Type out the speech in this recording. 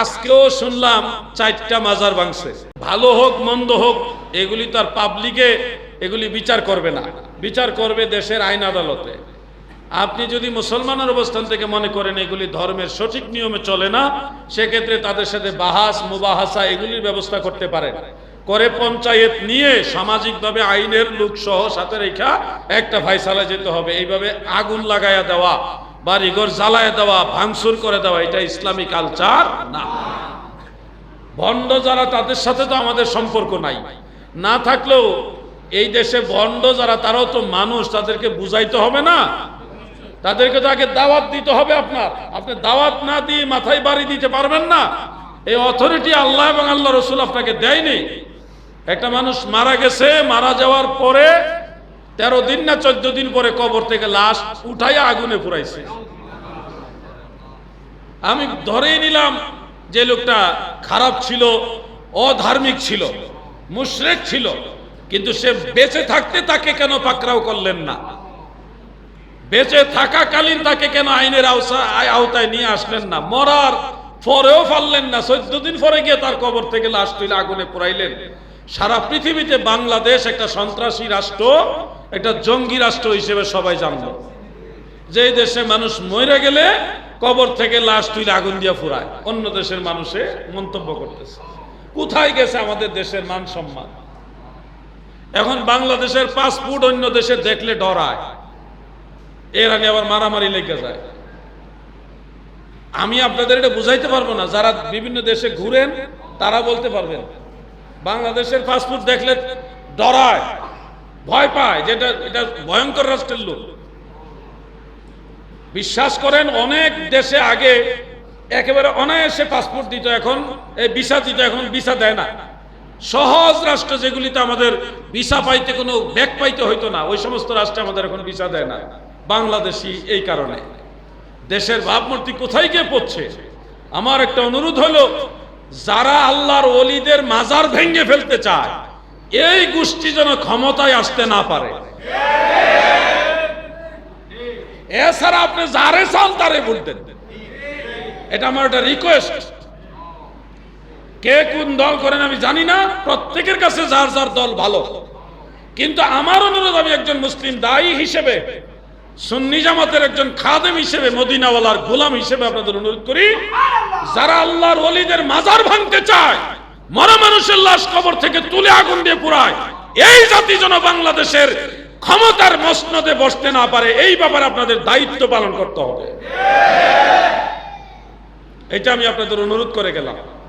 আজকেও শুনলাম চারটা মাজার ভাঙছে। ভালো হোক, মন্দ হোক, এগুলি তো আর পাবলিকে এগুলি বিচার করবে না। বিচার করবে দেশের আইন আদালতে। আপনি যদি মুসলমানের অবস্থান থেকে মনে করেন এগুলি ধর্মের সঠিক নিয়মে চলে না, সেক্ষেত্রে তাদের সাথে বাহাস, মুবাহাসা এগুলির ব্যবস্থা করতে পারেন। করে পঞ্চায়েত নিয়ে সামাজিকভাবে আইনের লোক সহ সাথে রেখা একটা ফাইসালা যেতে হবে। এইভাবে আগুন লাগাইয়া দেওয়া বাড়িঘর জ্বালায় দেওয়া, ভাঙচুর করে দেওয়া, এটা ইসলামী কালচার না। ভণ্ড যারা, তাদের সাথে তো আমাদের সম্পর্ক নাই। না থাকলেও এই দেশে ভণ্ড যারা, তারাও তো মানুষ, তাদেরকে বুঝাইতে হবে না। তাদেরকে তো আগে দাওয়াত দিতে হবে আপনার। আপনি দাওয়াত না দিয়ে মাথায় বাড়ি দিতে পারবেন না। এই অথরিটি আল্লাহ এবং আল্লাহ রসুল আপনাকে দেয়নি। একটা মানুষ মারা গেছে, মারা যাওয়ার পরে তেরো দিন না চোদ্দ দিন পরে কবর থেকে লাশ উঠাইয়া আগুনে পুরাইছে আমি ধরেই নিলাম যে লোকটা খারাপ ছিল, অধার্মিক ছিল, মুশরেক ছিল, কিন্তু সে বেঁচে থাকতে তাকে কেন পাকরাও করলেন না? বেঁচে থাকাকালীন তাকে কেন আইনের আওতায় নিয়ে আসলেন না? মরার পরেও পারলেন না। চোদ্দ দিন পরে গিয়ে তার কবর থেকে লাশ তুলে আগুনে পুরাইলেন সারা পৃথিবীতে বাংলাদেশ একটা সন্ত্রাসী রাষ্ট্র। একটা জঙ্গি রাষ্ট্র হিসেবে সবাই জানলো যে দেশে মানুষ মরে গেলে কবর থেকে লাশ তুলে আগুন দিয়ে ফুরায়। অন্য দেশের মানুষে মন্তব্য করতেছে। কোথায় গেছে আমাদের দেশের মান সম্মান? এখন বাংলাদেশের পাসপোর্ট অন্য দেশে দেখলে ডরায়। এর আগে আবার মারামারি লেগে যায়। আমি আপনাদের এটা বুঝাইতে পারব না। যারা বিভিন্ন দেশে ঘুরেন, তারা বলতে পারবেন, বাংলাদেশের পাসপোর্ট দেখলে ডরায়। ভয় পায় যেটা এটা ভয়ঙ্কর রাষ্ট্রের লোক। বিশ্বাস করেন, অনেক দেশে আগে একেবারে অনায়াসে পাসপোর্ট দিত, এখন এই ভিসা দিত, এখন ভিসা দেয় না। সহজ রাষ্ট্র যেগুলিতে আমাদের ভিসা পাইতে কোনো ব্যাগ পাইতে হইতো না, ওই সমস্ত রাষ্ট্রে আমাদের এখন ভিসা দেয় না বাংলাদেশি এই কারণে। দেশের ভাবমূর্তি কোথায় গিয়ে পড়ছে? আমার একটা অনুরোধ হলো, যারা আল্লাহর অলিদের মাজার ভেঙে ফেলতে চায় এই গোষ্ঠী যেন ক্ষমতায় আসতে না পারে। এছাড়া আপনি যারে চান তারে বলতেন এটা আমার একটা রিকোয়েস্ট কে কোন দল করেন আমি জানি না, প্রত্যেকের কাছে যার যার দল ভালো। কিন্তু আমার অনুরোধ, আমি একজন মুসলিম দায়ী হিসেবে, সুন্নি জামাতের একজন খাদেম হিসেবে, মদিনাওয়ালার গোলাম হিসেবে আপনাদের অনুরোধ করি, যারা আল্লাহর ওলিদের মাজার ভাঙতে চায় মরা মানুষের লাশ কবর থেকে তুলে আগুন দিয়ে পুরায়। এই জাতি যেন বাংলাদেশের ক্ষমতার মসনদে বসতে না পারে, এই ব্যাপারে আপনাদের দায়িত্ব পালন করতে হবে। এটা আমি আপনাদের অনুরোধ করে গেলাম।